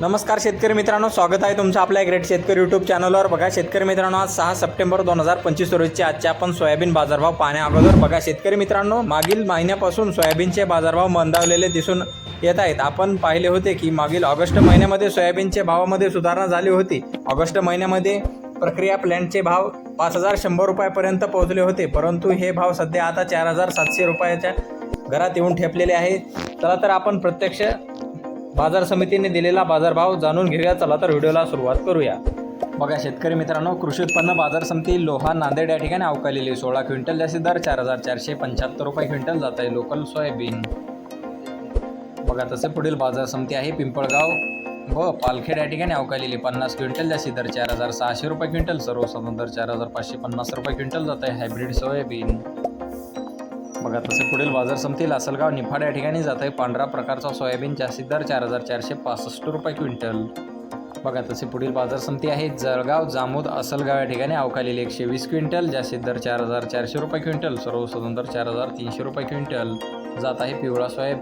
नमस्कार शेतकरी मित्रांनो स्वागत आहे तुमचं आपल्या ग्रेट शेतकरी यूट्यूब चॅनलवर बघा शेतकरी मित्रांनो आज सहा सप्टेंबर दोन हजार पंचवीस रोजचे आजचे आपण सोयाबीन बाजारभाव पाहण्या अगोदर. बघा शेतकरी मित्रांनो मागील महिन्यापासून सोयाबीनचे बाजारभाव मंदावलेले दिसून येत आहेत. आपण पाहिले होते की मागील ऑगस्ट महिन्यामध्ये सोयाबीनचे भावामध्ये सुधारणा झाली होती. ऑगस्ट महिन्यामध्ये प्रक्रिया प्लॅन्टचे भाव पाच हजार शंभर रुपयापर्यंत पोहोचले होते. परंतु हे भाव सध्या आता चार हजार सातशे रुपयाच्या घरात येऊन ठेपलेले आहे. चला तर आपण प्रत्यक्ष बाजार समितीने दिलेला बाजारभाव जाणून घेऊया. चला तर व्हिडिओला सुरुवात करूया. बघा शेतकरी मित्रांनो कृषी उत्पन्न बाजार समिती लोहा नांदेड या ठिकाणी अवकालेली सोळा क्विंटल जास्तीत दर चार हजार चारशे पंच्याहत्तर रुपये क्विंटल जात आहे. Local soybean. बघा तसे पुढील बाजार समिती आहे. पिंपळगाव व पालखेड या ठिकाणी अवकालेली पन्नास क्विंटल जास्तीत दर चार हजार सहाशे रुपये क्विंटल सर्वसाधारण दर चार हजार पाचशे पन्नास रुपये क्विंटल जात आहे. Hybrid soybean. बघा तसे पुढील बाजार समिती लासलगाव निफाड या ठिकाणी जात आहे पांढरा प्रकारचा सोयाबीन जास्तीत दर चार हजार चारशे पासष्ट रुपये क्विंटल. बघा तसे पुढील बाजार समिती आहे जळगाव जामोद असलगाव या ठिकाणी अवकालेली एकशे वीस क्विंटल जास्तीत दर चार हजार चारशे रुपये क्विंटल. सर्वसाधारण दर चार हजार तीनशे रुपये क्विंटल. जात आहे पिवळा सोयाबीन.